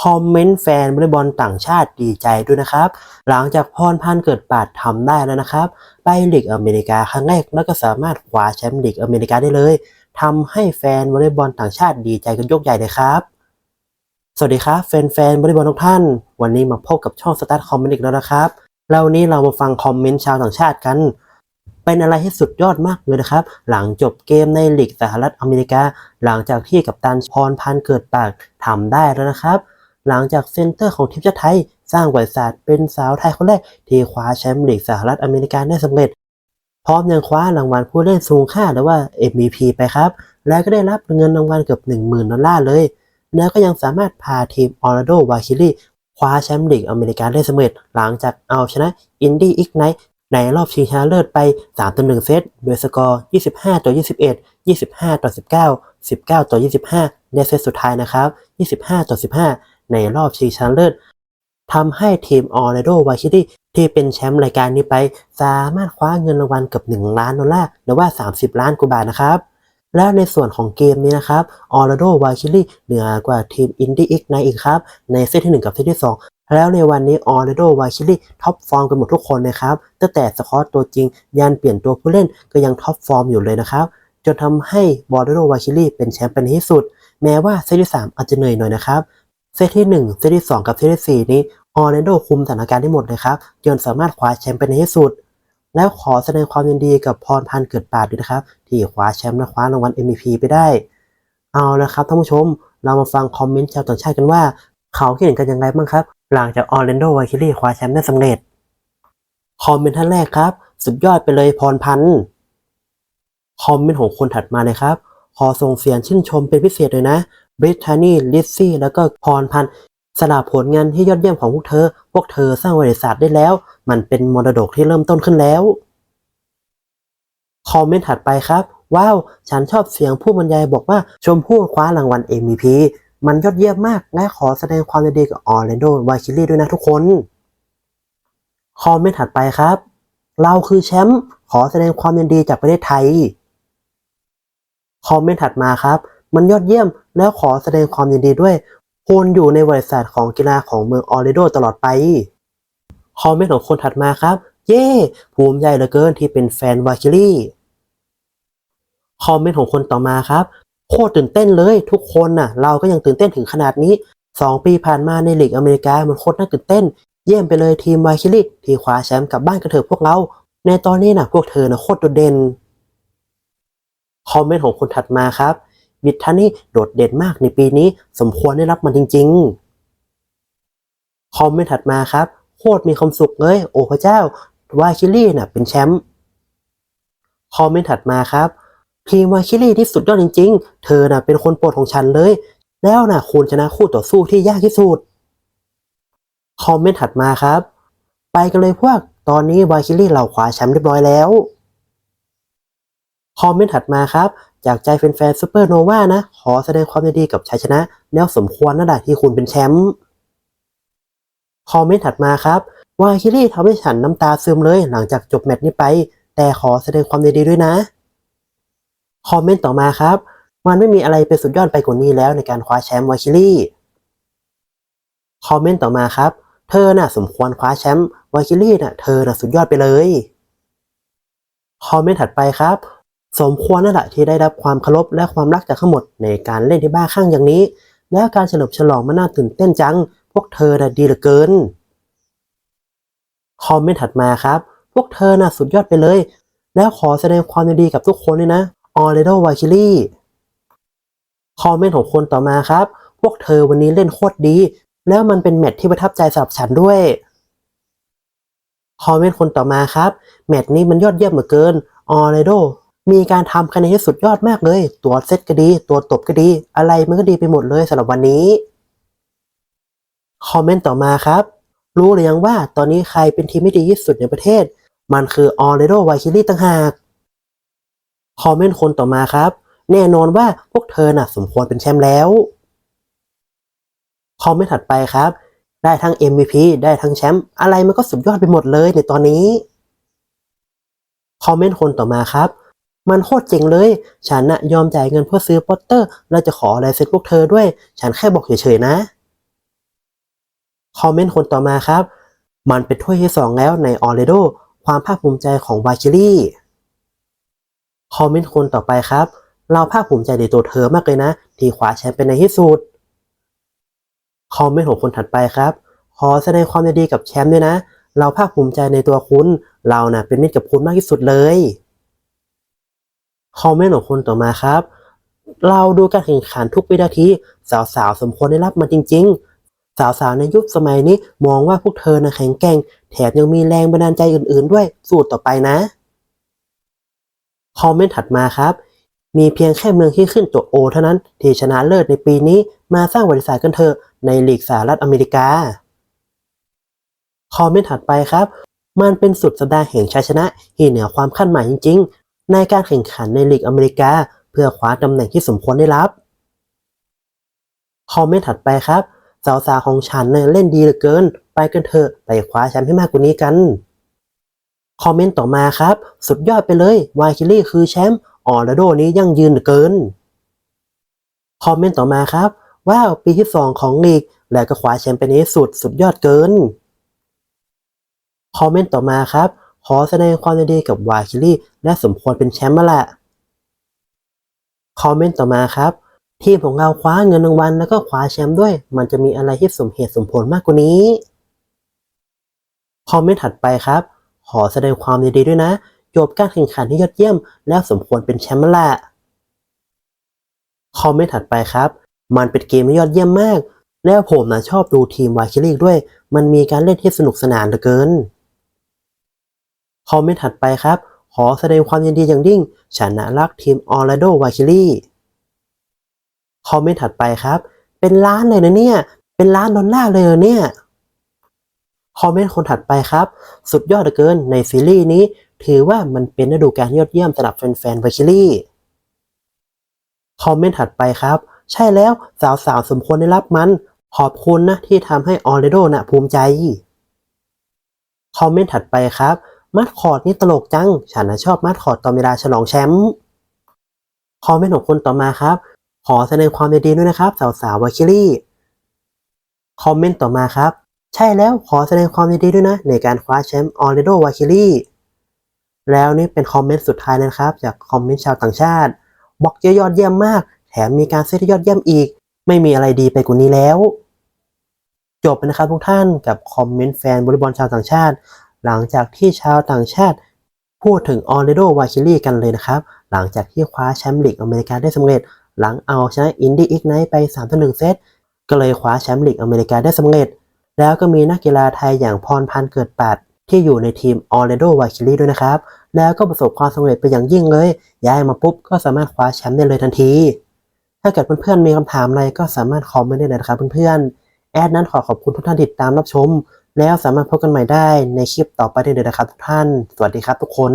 คอมเมนต์แฟนวอลเลย์บอลต่างชาติดีใจด้วยนะครับ หลังจากพรพันเกิดปาดทำได้แล้วนะครับ ไปลีกอเมริกาครั้งแรกแล้วก็สามารถคว้าแชมป์ลีกอเมริกาได้เลยทำให้แฟนวอลเลย์บอลต่างชาติดีใจกันยกใหญ่เลยครับสวัสดีครับแฟนๆวอลเลย์บอลทุกท่าน วันนี้มาพบกับช่องสตาร์ทคอมเมนต์อีกแล้วนะครับแล้ววันนี้เรามาฟังคอมเมนต์ชาวต่างชาติกัน เป็นอะไรที่สุดยอดมากเลยนะครับ หลังจบเกมในลีกสหรัฐอเมริกา หลังจากที่กัปตันพรพันเกิดปากทำได้แล้วนะครับ หลังจากเซนเตอร์ของทีมชาติไทย สร้างประวัติศาสตร์เป็นสาวไทยคนแรก ที่คว้าแชมป์ลีกสหรัฐอเมริกาได้สำเร็จ พร้อมยังคว้ารางวัลผู้เล่นสูงค่าหรือว่า MVP ไปครับ และก็ได้รับเงินรางวัลเกือบ10,000ดอลลาร์เลย แล้วก็ยังสามารถพาทีมออร์ a โดวาคิลี่คว้าแชมป์ลีกอเมริกาได้สำเร็จ หลังจากเอาชนะอินดี้อิกไนท์ในรอบชิงชนะเลิศไป3ต่อ1เซต โดยสกอร์ 25 ต่อ 21 25 ต่อ 19 19 ต่อ 25 ในเซตสุดท้ายนะครับ 25 ต่อ 15 ในรอบชิงชนะเลิศทำให้ทีมออร์ a โดวาคิลี่ที่เป็นแชมป์รายการนี้ไป สามารถคว้าเงินรางวัลเกือบ1 ล้านดอลลาร์หรือว่า 30 ล้านกว่าบาทนะครับ แล้วในส่วนของเกมนี้นะครับออร์ a โดวาคิลี่เหนือกว่าทีมอินดี้อิกไนอีกครับ ในเซตที่ 1 กับเซตที่ 2 แล้วในวันนี้ออร์ a โดวาคิลี่ท็อปฟอร์มกันหมดทุกคนนะครับ ตั้งแต่สกอตตัวจริง ยันเปลี่ยนตัวผู้เล่นก็ยังท็อปฟอร์มอยู่เลยนะครับจนทำให้บอร์โดวาคิลี่เป็นแชมป์เป็นที่สุด แม้ว่าเซตที่ 3 อาจจะเหนื่อยหน่อยนะครับ เซตที่ 1 เซตที่ 2 กับเซตที่ 4 นี้ออร์ a โดคุมสถานการณ์ได้หมดเลยครับจนสามารถคว้าแชมป์เป็นที่สุด แล้วขอแสดงความยินดีกับพรพันธ์เกิดปาดด้วยนะครับ ที่คว้าแชมป์และคว้ารางวัล MVP ไปได้ เอาละครับท่านผู้ชม เรามาฟังคอมเมนต์ชาวต่างชาติกันว่า เขาคิดเห็นกันยังไงบ้างครับ หลังจากออร์แลนโดวาคิลี่คว้าแชมป์ได้สำเร็จ คอมเมนต์ท่านแรกครับ สุดยอดไปเลยพรพันธ์คอมเมนต์ของคนถัดมาเลยครับขอส่งเสียงชื่นชมเป็นพิเศษเลยนะ บริทานี่ลิซซี่แล้วก็พรพันธ์สลับผลงานที่ยอดเยี่ยมของพวกเธอ พวกเธอสร้างประวัติศาสตร์ได้แล้ว มันเป็นมรดกที่เริ่มต้นขึ้นแล้ว คอมเมนต์ถัดไปครับ ว้าว ฉันชอบเสียงผู้บรรยายบอกว่าชมพู่คว้ารางวัล MVP มันยอดเยี่ยมมาก และขอแสดงความยินดีกับออร์แลนโดวาคิลี่ด้วยนะทุกคน คอมเมนต์ถัดไปครับ เราคือแชมป์ขอแสดงความยินดีจากประเทศไทย คอมเมนต์ถัดมาครับ มันยอดเยี่ยมแล้วขอแสดงความยินดีด้วยคุณอยู่ในบริษัทของกีฬาของเมืองออร์แลนโดตลอดไป คอมเมนต์ของคนถัดมาครับ เย้ภูมิใจเหลือเกินที่เป็นแฟนวาคิลี่ คอมเมนต์ของคนต่อมาครับ โคตรตื่นเต้นเลยทุกคนน่ะ เราก็ยังตื่นเต้นถึงขนาดนี้ 2 ปีผ่านมาในลีกอเมริกามันโคตรน่าตื่นเต้น เยี่ยมไปเลยทีมวาคิลี่ที่คว้าแชมป์กลับบ้านกันเถอะพวกเรา ในตอนนี้น่ะพวกเธอน่ะโคตรโดดเด่น คอมเมนต์ของคนถัดมาครับ บิททานี่โดดเด่นมากในปีนี้สมควรได้รับมันจริง ๆ คอมเมนต์ถัดมาครับ โคตรมีความสุขเลยโอ้พระเจ้าวาคิลี่น่ะเป็นแชมป์คอมเมนต์ถัดมาครับ ทีมวาคิลี่ที่สุดยอดจริง ๆ เธอน่ะเป็นคนโปรดของฉันเลย แล้วน่ะคุณชนะคู่ต่อสู้ที่ยากที่สุดคอมเมนต์ถัดมาครับ ไปกันเลยพวกตอนนี้วาคิลี่เราคว้าแชมป์เรียบร้อยแล้วคอมเมนต์ถัดมาครับ จากใจแฟนๆซูเปอร์โนวานะ ขอแสดงความยินดีกับชัยชนะ แล้วสมควรนั่นแหละที่คุณเป็นแชมป์คอมเมนต์ถัดมาครับวาคิลี่ทำให้ฉันน้ำตาซึมเลยหลังจากจบแมตช์นี้ไป แต่ขอแสดงความยินดีด้วยนะคอมเมนต์ต่อมาครับ มันไม่มีอะไรเป็นสุดยอดไปกว่านี้แล้วในการคว้าแชมป์วาคิลี่คอมเมนต์ต่อมาครับ เธอน่ะสมควรคว้าแชมป์วาคิลี่น่ะเธอน่ะสุดยอดไปเลยคอมเมนต์ถัดไปครับ สมควรนั่นแหละที่ได้รับความเคารพและความรักจากทั้งหมดในการเล่นที่บ้าคลั่งอย่างนี้ และการเฉลิมฉลองมันน่าตื่นเต้นจัง พวกเธอน่ะดีเหลือเกิน คอมเมนต์ถัดมาครับ พวกเธอน่ะสุดยอดไปเลย แล้วขอแสดงความยินดีกับทุกคนเลยนะออร์เรโดวาคิลี่คอมเมนต์ของคนต่อมาครับ พวกเธอวันนี้เล่นโคตรดี แล้วมันเป็นแมตที่ประทับใจสำหรับฉันด้วยคอมเมนต์คนต่อมาครับ แมตนี้มันยอดเยี่ยมเหลือเกินออร์เรโด มีการทำคะแนนที่สุดยอดมากเลย ตัวเซตก็ดี ตัวตบก็ดี อะไรมันก็ดีไปหมดเลยสำหรับวันนี้ คอมเมนต์ต่อมาครับ รู้หรือยังว่าตอนนี้ใครเป็นทีมที่ดีที่สุดในประเทศ มันคือออร์เรโดวาคิลี่ต่างหาก คอมเมนต์คนต่อมาครับ แน่นอนว่าพวกเธอน่ะสมควรเป็นแชมป์แล้ว คอมเมนต์ถัดไปครับ ได้ทั้ง MVP ได้ทั้งแชมป์อะไรมันก็สุดยอดไปหมดเลยในตอนนี้ คอมเมนต์คนต่อมาครับ มันโคตรเจ๋งเลย ฉันน่ะยอมจ่ายเงินเพื่อซื้อโปสเตอร์ และจะขอลายเซ็นพวกเธอด้วย ฉันแค่บอกเฉยๆนะ คอมเมนต์คนต่อมาครับ มันเป็นถ้วยที่สองแล้วในออเรโด ความภาคภูมิใจของวาคิลี่ คอมเมนต์คนต่อไปครับ เราภาคภูมิใจในตัวเธอมากเลยนะ ที่คว้าแชมป์เป็นในที่สุด คอมเมนต์ของคนถัดไปครับ ขอแสดงความยินดีกับแชมป์ด้วยนะ เราภาคภูมิใจในตัวคุณ เราน่ะเป็นมิตรกับคุณมากที่สุดเลย คอมเมนต์ของคนต่อมาครับ เราดูการแข่งขันทุกวินาที สาวๆ สมควรได้รับมันจริง ๆ สาวๆ ในยุคสมัยนี้มองว่าพวกเธอนะแข็งแกร่ง แถมยังมีแรงบันดาลใจอื่นๆ ด้วยสู้ต่อไปนะ คอมเมนต์ถัดมาครับ มีเพียงแค่เมืองที่ขึ้นตัวโอเท่านั้น ที่ชนะเลิศในปีนี้มาสร้างบริษัทกันเถอะในลีกสหรัฐอเมริกา คอมเมนต์ถัดไปครับ มันเป็นสุดสัปดาห์แห่งชัยชนะที่เหนือความคาดหมายจริง ๆ ในการแข่งขันในลีกอเมริกา เพื่อคว้าตำแหน่งที่สมควรได้รับ คอมเมนต์ถัดไปครับ สาวๆของฉันเนี่ยเล่นดีเหลือเกิน ไปกันเถอะไปคว้าแชมป์ให้มากกว่านี้กัน คอมเมนต์ต่อมาครับ สุดยอดไปเลยวายคิลี่คือแชมป์ออร์ลาโดนี้ยั่งยืนเหลือเกิน คอมเมนต์ต่อมาครับว้าวปีที่ 2 ของลีก และก็คว้าแชมป์เป็นในที่สุดสุดยอดเกิน คอมเมนต์ต่อมาครับ อแสดงความยินดีกับวายคิลี่และสมควรเป็นแชมป์มาแหละคอมเมนต์ต่อมาครับ ทีมของเราคว้าเงินรางวัลแล้วก็คว้าแชมป์ด้วย มันจะมีอะไรที่สมเหตุสมผลมากกว่านี้คอมเมนต์ถัดไปครับ ขอแสดงความยินดีด้วยนะจบการแข่งขันที่ยอดเยี่ยม แล้วสมควรเป็นแชมป์แล้วแหละคอมเมนต์ถัดไปครับ มันเป็นเกมที่ยอดเยี่ยมมาก แล้วผมนะชอบดูทีมวาคิลี่ด้วย มันมีการเล่นที่สนุกสนานเหลือเกิน คอมเมนต์ถัดไปครับ ขอแสดงความยินดีอย่างยิ่งฉันะรักทีมออร์แลาโดวาคิลี่คอมเมนต์ถัดไปครับ เป็นล้านเลยนะเนี่ย เป็นล้านดอลลาร์เลยเหรอเนี่ยคอมเมนต์คนถัดไปครับ สุดยอดเหลือเกินในซีรีส์นี้ ถือว่ามันเป็นฤดูกาลยอดเยี่ยมสำหรับแฟนๆวาคิลี่คอมเมนต์ถัดไปครับ ใช่แล้วสาวๆสมควรได้รับมัน ขอบคุณนะที่ทำให้ออร์เรโดนะภูมิใจ คอมเมนต์ถัดไปครับ มัดคอร์ดนี่ตลกจัง ฉันนะชอบมัดคอร์ดตอนเวลาฉลองแชมป์คอมเมนต์ของคนต่อมาครับ ขอแสดงความยินดีด้วยนะครับสาวๆววาคิลี่คอมเมนต์ต่อมาครับ ใช่แล้วขอแสดงความยินดีด้วยนะ ในการคว้าแชมป์ออร์เรโดวาคิลี่แล้วนี่เป็นคอมเมนต์สุดท้ายนะครับ จากคอมเมนต์ชาวต่างชาติบอกเยอะยอดเยี่ยมมาก แถมมีการเซตยอดเยี่ยมอีก ไม่มีอะไรดีไปกว่านี้แล้ว จบไปนะครับทุกท่านกับคอมเมนต์แฟนบอลบอลชาวต่างชาติ หลังจากที่ชาวต่างชาติ พูดถึงออร์เรโดวาคิลี่กันเลยนะครับ หลังจากที่คว้าแชมป์ลีกอเมริกาได้สำเร็จ หลังเอาชนะอินดี้อีกไนท์ไป3ต่อ1เซตก็เลยคว้าแชมป์ลีกอเมริกาได้สำเร็จ แล้วก็มีนักกีฬาไทยอย่างพรพันธ์เกิดปัดที่อยู่ในทีมออร์เรโดวาคิลี่ด้วยนะครับ แล้วก็ประสบความสำเร็จไปอย่างยิ่งเลย ย้ายมาปุ๊บก็สามารถคว้าแชมป์ได้เลยทันที ถ้าเกิดเพื่อนๆมีคำถามอะไรก็สามารถคอมเมนต์ได้เลยนะครับเพื่อนๆแอดนั้นขอขอบคุณทุกท่านที่ติดตามรับชม แล้วสามารถพบกันใหม่ได้ในคลิปต่อไปได้เลยนะครับทุกท่าน สวัสดีครับทุกคน